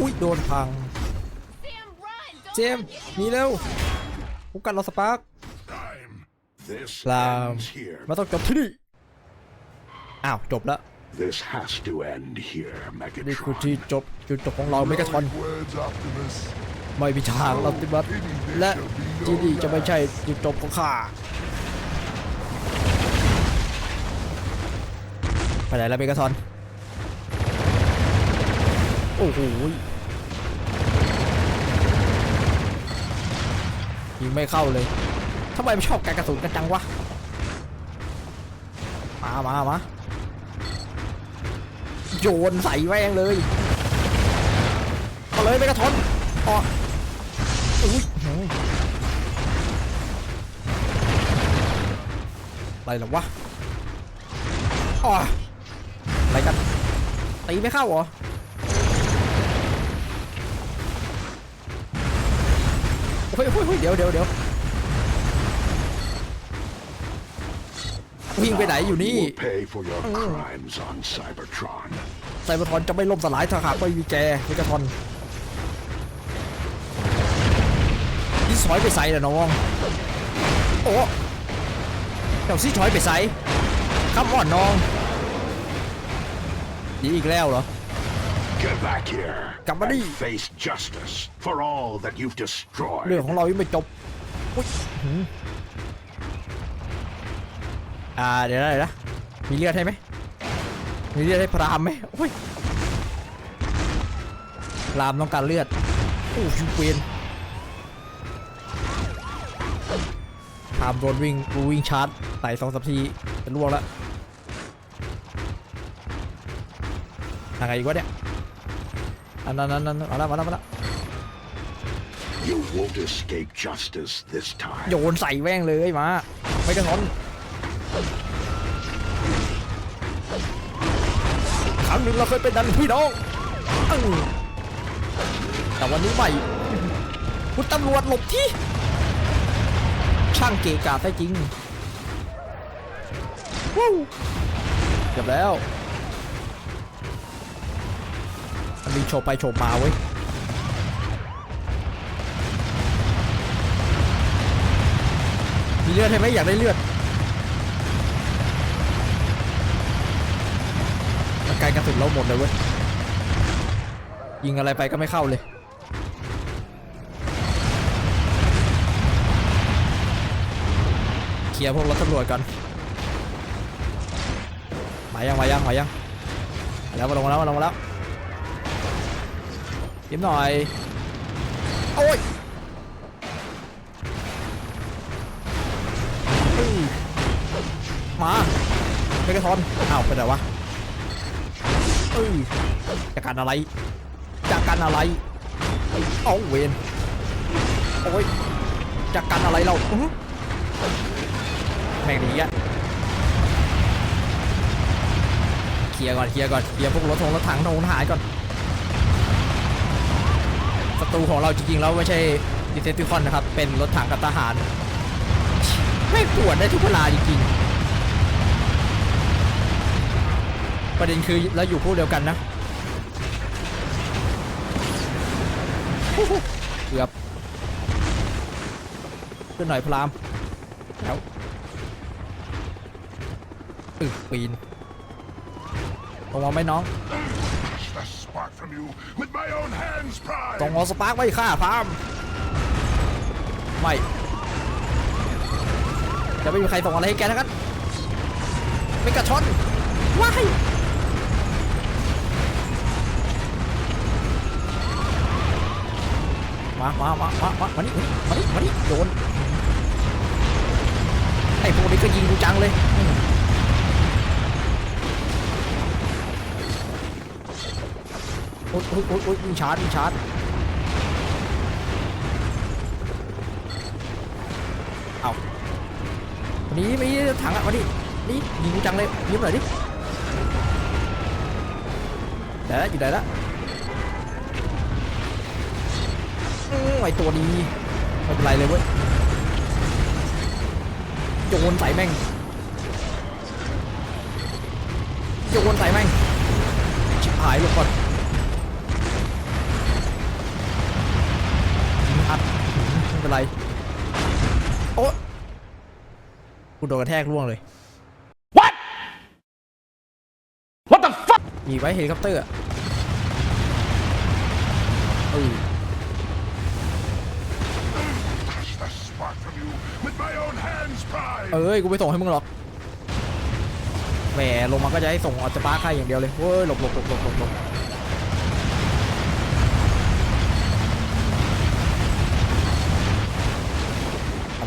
อุ้ยโดนพัง เจมส์หนีเร็วพบกันเราสปาร์ก Time. This ลาม ends here. มาต้องจบที่นี่ อ้าว จบแล้ว This has to end here, นี่คือที่ Megatron. จบจุดจบของเราเมกาทอน Words, Optimus. ไม่มีทางเราติบัตและที่นี่จะไม่ใช่จุดจบของข้าไปไหนแล้วเมกาทอน โอ้โห ยิงไม่เข้าเลยทำไมไม่ชอบการกระสุนกันจังวะ มามามาโยนใส่แม่งเลยเอาเลยเมกาทอนออกอุ้ยอะไรหรอวะอ๋ออะไรกันตีไม่เข้าเหรอ ฮ้ยเฮ้ยเฮ้ยเดี๋ยวเดี๋ยวเดี๋ยววิ่งไปไหนอยู่นี่ You will pay for your crimes on Cybertron. ไซเบอร์ทอนจะไม่ล่มสลายถ้าหากไม่มีแกเมกาทอนนี่สอยไปใส่ละน้อง โอ้เจ้าซี่ถอยไปใส่คำอ่อนน้องดีอีกแล้วเหรอ Get back here Come on, and đi. face justice for all that you've เรื่อง destroyed. ของเรายังไม่จบอุ๊ยหืมอ่าเดี๋ยวนะเดี๋ยวนะมีเลือดให้ไหมมีเลือดให้พรามไหมโอ้ยพรามต้องการเลือดโอ้ชิวเปนพรามโดนวิ่งกูวิ่งชาร์จใส่สองสามทีจะล่วงแล้วทางไงอีกวะเนี่ย อันนั้นอันนั้นเอาละมาละมาละ You won't escape justice this โย time. นใส่แม่งเลยมาไม่กระทนครั้งหนึ่งเราเคยเป็นดันพี่น้องอื้อแต่วันนี้ไม่คุณตำรวจหลบที่ ช่างเกะกาแท้จริงวู้เกือบแล้ว มันมีโชว์ไปโชว์มาเว้ยมีเลือดใช่ไหมอยากได้เลือดมันไกลกระสุนเราหมดเลยเว้ยยิงอะไรไปก็ไม่เข้าเลยเคลียร์พวกรถตำรวจก่อนมายังมายังมายังแล้วมาลงมาแล้วมาลงมาแล้ว ยิ้มหน่อย โอ้ยมาเมกาทอนอ้าวเป็นไรวะเอ้ยจากการอะไร จากการอะไรเอาเวนโอ้ยจากการอะไรเราอื้อหือแม่งหนีอะเคลียร์ก่อนเคลียร์ก่อนเคลียร์พวกรถทงรถถังทงทหารก่อนศั ตรูของเราจริงๆแล้วไม่ใช่ดิเซนติคอนนะครับ เป็นรถถังกับทหาร ไม่ปวดได้ทุกเวลาจริงๆ ประเด็นคือเราอยู่พวกเดียวกันนะเกือบขึ้นหน่อยพรามแล้วอึปีนลงมาไหมน้อง ต้องเอาสปาร์กไว้ฆ่าพามไม่จะไม่มีใครส่งอะไรให้แกทั้งนั้นไม่กระชอนว้ายมามามามามามานี่มานี่มานี่โดนไอ้พวกนี้ก็ยิงกูจังเลยอืม โอ๊ยโอ๊ยโอ๊ยโอ๊ยยิงชาร์จยิงชาร์จเอาวันนี้ไม่ถังอะมาดินี่ยิงจังเลยยิ้มหน่อยดิเดี๋ยวอยู่ไหนละไอตัวนี้ไม่เป็นไรเลยเว้ยโยนใส่แม่งโยนใส่แม่งชิบหายลงก่อน ไร โอ๊ะกูโดนกระแทกร่วงเลย What? What the fuck? มีไว้เฮลิคอปเตอร์อะเออ Crush the spark from you with my own hands, Prime! เอ้ย กูไม่ส่งให้มึงหรอก แหม ลงมาก็จะให้ส่งออสปาร์คให้อย่างเดียวเลยเว้ย หลบหลบหลบหลบหลบ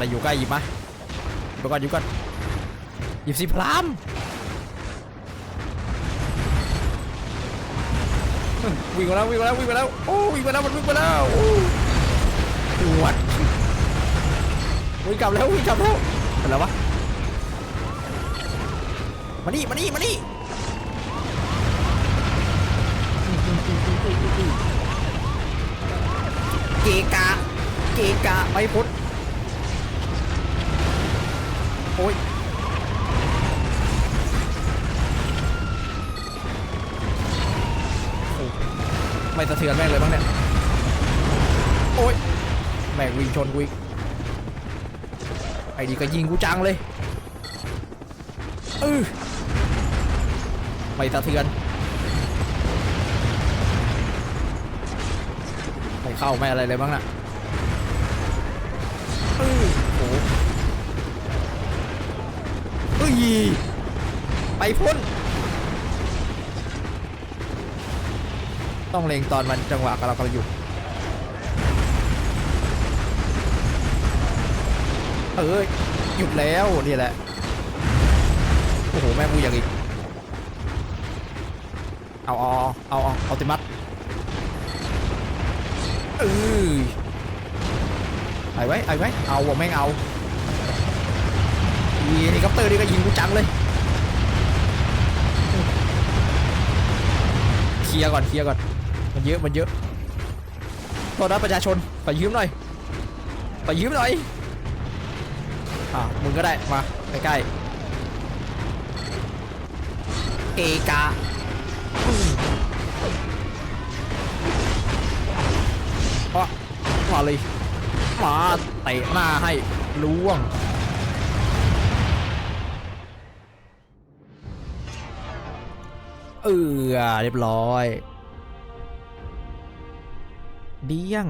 อะไรอยู่ใกล้หยิบมาหยิบไปก่อนหยิบก่อนหยิบสิพรามวิ่งมาแล้ววิ่งมาแล้ววิ่งมาแล้วโอ้วิ่งมาแล้วมันวิ่งมาแล้วโอ้ปวดวิ่งกลับแล้ววิ่งกลับแล้วเป็นไรวะมานี่มานี่มานี่เกกะเกกะไม่พ้น โอ้ยโอ้ไม่สะเทือนแม่งเลยบ้างเนี่ย โอ้ย แม่งวิ่งชนกูอีก ไอ้ดีก็ยิงกูจังเลยเออไม่สะเทือน ไม่เข้าไม่อะไรเลยบ้างน่ะเออโอ้เอ้ย ไปพ้นต้องเล็งตอนมันจังหวะกำลังกำลังอยู่เอ้ยหยุดแล้วนี่แหละ โอ้โห แม่งกูอย่างอีก เอาเอาเอาเอาเอาติมัดเออไอ้ไว้ไอ้ไว้เอาวะแม่งเอา อีเฮลิคอปเตอร์นี่ก็ยิงกูจังเลย เคลียร์ก่อนเคลียร์ก่อน มันเยอะมันเยอะโทษนะประชาชนขอยืมหน่อยขอยืมหน่อย อ่ามึงก็ได้ มาใกล้ๆเอกาอืมอะมาเลยมาเตะหน้าให้ล่วง เออเรียบร้อยเดี้ยง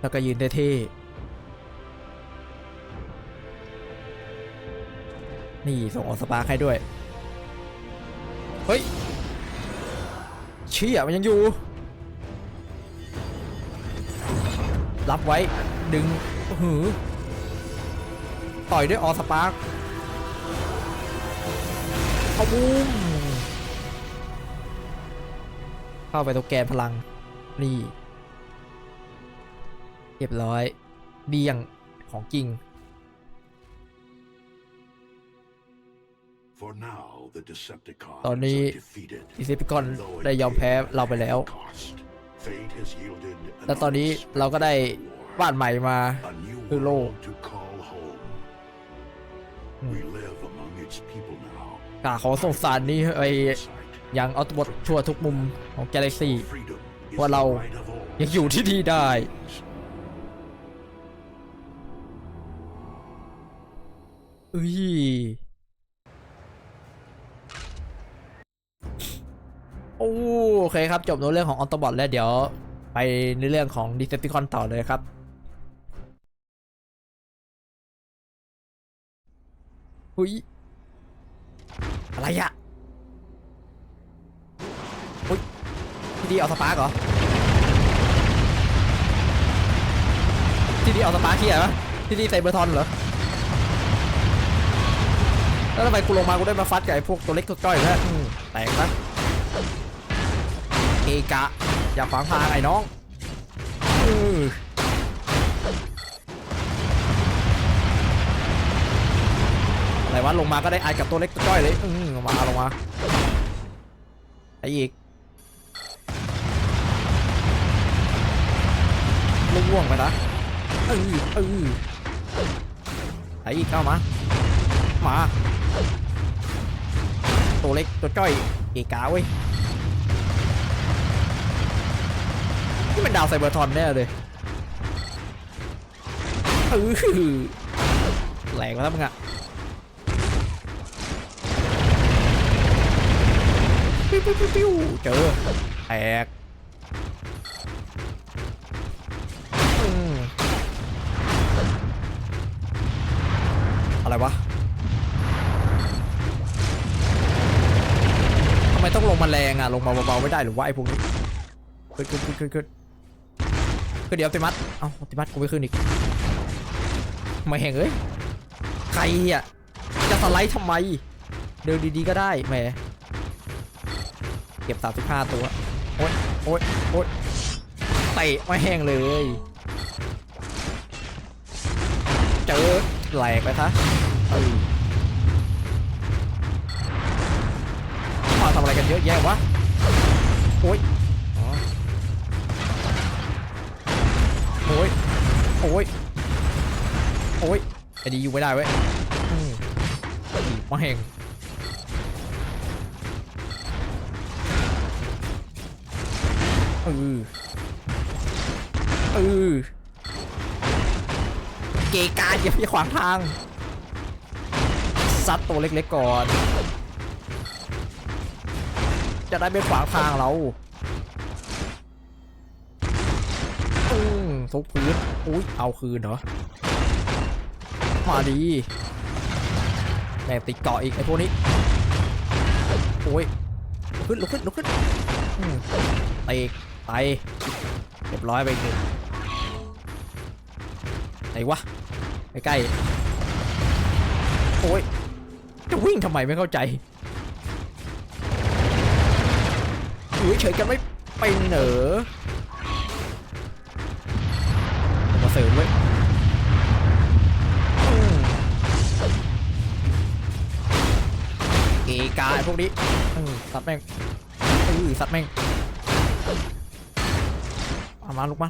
แล้วก็ยืนเท่ๆนี่ส่งออกสปาร์คให้ด้วย เฮ้ย เชี่ยมันยังอยู่ รับไว้ดึงหือ ต่อยด้วยออสปาร์คเอาบูมเข้าไปตรงแกนพลัง นี่เรียบร้อยเดียงของจริง For now, the Decepticons ตอนนี้ are defeated. ดิซิปิคอน Though it ได้ยอมแพ้เราไปแล้ว cost, fate has yielded an แล้วตอนนี้ unexpected เราก็ได้ war. บ้านใหม่มา A new Hello. world to call home. We live among its people now. กาขอส่งสารนี้ไป Sight. ยังเอาบททั่วทุกมุมของกาแล็กซี่ Freedom is ว่าเรา the right of all. ยังอยู่ที่ดีได้เอ้ยโอ้โอเคครับ จบในเรื่องของออโตบอทแล้วเดี๋ยวไปในเรื่องของดิเซปติคอนต่อเลยครับ หุยอะไรอะหุยที่ดีเอาสปาร์กเหรอที่ดีเอาสปาร์คเฮียเหรอที่ดีไซเบอร์ทอนเหรอแล้วทำไมกูลงมากูได้มาฟัดกับไอ้พวกตัวเล็กตัวจ้อยนะอืมแตกนะเอกะ อย่าขวางทางไอ้น้อง อะไรวะลงมาก็ได้อายกับตัวเล็กตัวจ้อยเลยอืมลงมาลงมาไออีกลูกว่วงไปนะเออเออไออีกเข้ามามาตัวเล็กตัวจ้อยเกะกาเว้ยนี่มันดาวไซเบอร์ทอนแน่เลยเออแหลกแล้วมึงอะ ปิ้วปิ้วปิ้วเจอแตกอะไรวะทำไมต้องลงมาแรงอะ ลงมาเบาๆไม่ได้หรือว่าไอ้พวกนี้ขึ้นขึ้นขึ้นขึ้นขึ้นขึ้นเดี๋ยวติมัสเอ้าติมัสกูไม่ขึ้นอีกไม่แหงเอ้ยใครอะจะสไลด์ทำไม เดินดีๆก็ได้แหม ก็บ 35 ตัว โอ๊ยโอ๊ยโอ๊ยเตะไม่แห้งเลย เจอแหลกไปซะเอ้ยมาทำอะไรกันเยอะแยะวะ โอ๊ยอ๋อโอ๊ยโอ๊ยโอ๊ยไอ้ดีอยู่ไม่ได้เว้ยอืมมาแห้ง ออเออเกกาอย่าไปขวางทาง ซัดตัวเล็กๆก่อน จะได้ไม่ขวางทางเราอืมทุกพื้นอุ้ยเอาคืนเหรอ มาดีแม่ติดเกาะอีกไอ้พวกนี้ โอ้ยลุกขึ้นลุกขึ้นลุกขึ้นอืมไป ไปเรียบร้อยไปหนึ่งไหนวะใกล้ๆโอ้ยจะวิ่งทำไมไม่เข้าใจอยู่เฉยๆกันไม่เป็นเหนอมาเสริมไว้ยอืมเกาพวกนี้สัตว์แม่งสัตว์แม่ง มาลุกมา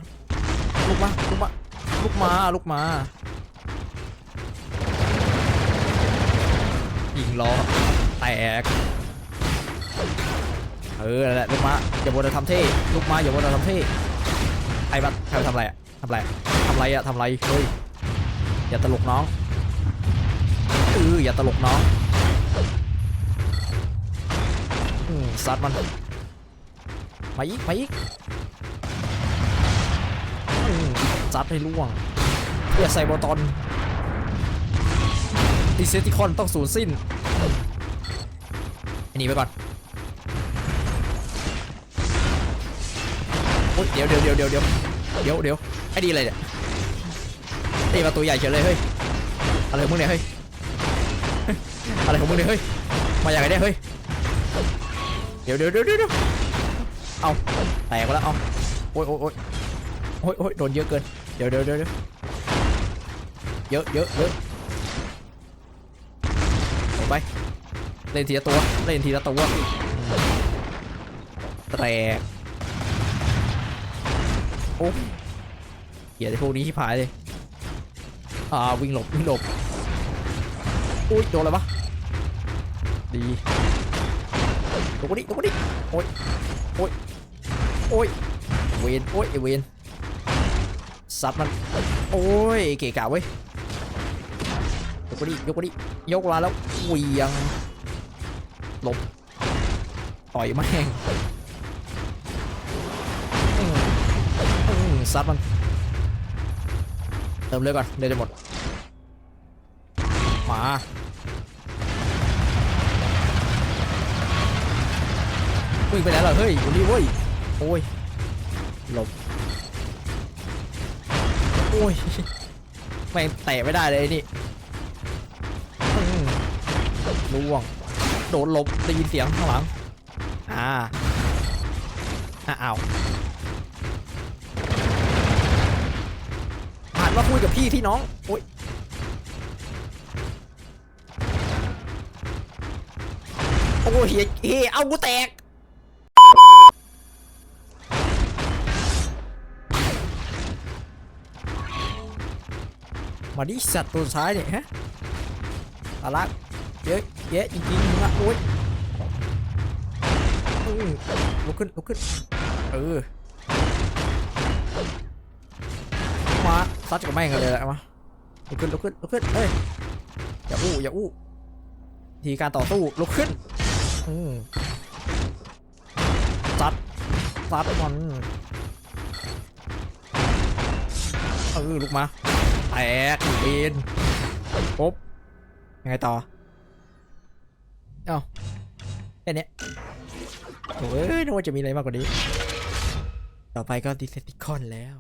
ลุกมาลุกมาลุกมาลุกมายิงล้อแตกเออแหละลุกมาอย่าบนจะทำเท่ลุกมาอย่าบนจะทำเท่ใครบัดใครทำอะไรอะทำอะไรทำอะไรอะทำอะไรเฮ้ยอย่าตลกน้องเอออย่าตลกน้องซัดมันมาอีกมาอีก มซัดให้ล่วงเพื่อไซบอตอนดิเซติคอนต้องสูญสิ้นอันนี้ไปก่อนโอ๊ยเดี๋ยวเดี๋ยวเดี๋ยวเดี๋ยวเดี๋ยวเดี๋ยวเดี๋ยวไอ้ดีอะไรเนี่ยตีมาตัวใหญ่เฉยเลยเฮ้ยอะไรของมึงเนี่ยเฮ้ยอะไรของมึงเนี่ยเฮ้ยมาอย่างไรเนี่ยเฮ้ยเดี๋ยวเดี๋ยวเดี๋ยวเดี๋ยวเอาแตกไปแล้วเอาโอ๊ยโอ๊ยโอ๊ยโอ้ยโอ้ยโดนเยอะเกิน เดี๋ยวเดี๋ยวเดี๋ยวเยอะเยอะเยอะลงไป เล่นทีละตัว เล่นทีละตัวแตกโอ้เหี้ยไอ้พวกนี้ที่พายเลย อ่าวิ่งหลบวิ่งหลบอุ้ยโดนอะไรวะดีตรงนี้ตรงนี้โอ้ยโอ้ยโอ้ยเวนโอ้ยไอเวน ซัดมัน โอ้ย เกะกะเว้ย ยกไปดิ ยกไปดิ ยกมาแล้วเวียงหลบ ต่อยแม่งซัดมัน เติมเลยก่อน เดี๋ยวจะหมด มาวิ่งไปไหนล่ะเฮ้ยอยู่นี่เว้ย โอ้ยหลบ อ้ยแม่เตะไม่ได้เลยนี่ล่วง โดนหลบได้ยินเสียงข้างหลัง อ่าอ่าอ้าวผ่านมาคุยกับพี่ที่น้องโอ้ยโอ้ยเฮียเฮียเอากูแตก มาดิสัตว์ตัวท้ายเนี่ยฮะอารักเยอะเยะจริงๆมึงอะโอ้ยลุกขึ้นลุกขึ้นเออมาซัดกับแม่งกันเลยแหละมาลุกขึ้นลุกขึ้นลุกขึ้นเฮ้ยอย่าอู้อย่าอู้ทีการต่อสู้ลุกขึ้นซัดซัดมันเออลุกมา กปีนปุ๊บยังไงต่อ เอ้าแค่นี้โอ้ยนึกว่าจะมีอะไรมากกว่านี้ ต่อไปก็ดิเซติคอนแล้ว